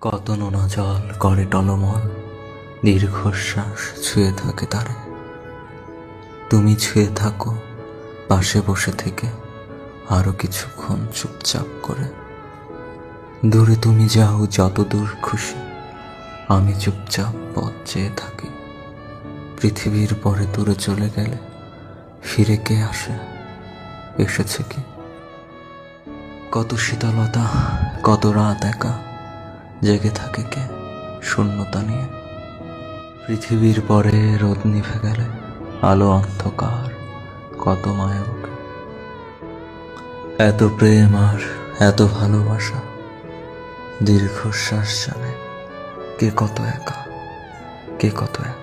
কত নোনা জল করে টলমল। দীর্ঘশ্বাস ছুঁয়ে থাকে তারে। তুমি ছুঁয়ে থাকো, পাশে বসে থেকে আরও কিছুক্ষণ চুপচাপ করে। দূরে তুমি যাও, যত দূর খুশি। আমি চুপচাপ পথ চেয়ে থাকি। পৃথিবীর পরে দূরে চলে গেলে ফিরে কে আসে? এসেছে কি? কত শীতলতা, কত রাত একা। জেগে থাকে কে? শূন্যতা নিয়ে। পৃথিবীর পরে রোদ নিভে গেলে আলো অন্ধকার, কত মায়ক এত প্রেম আর এত ভালোবাসা, দীর্ঘশ্বাস জানে কে কত একা, কে কত একা।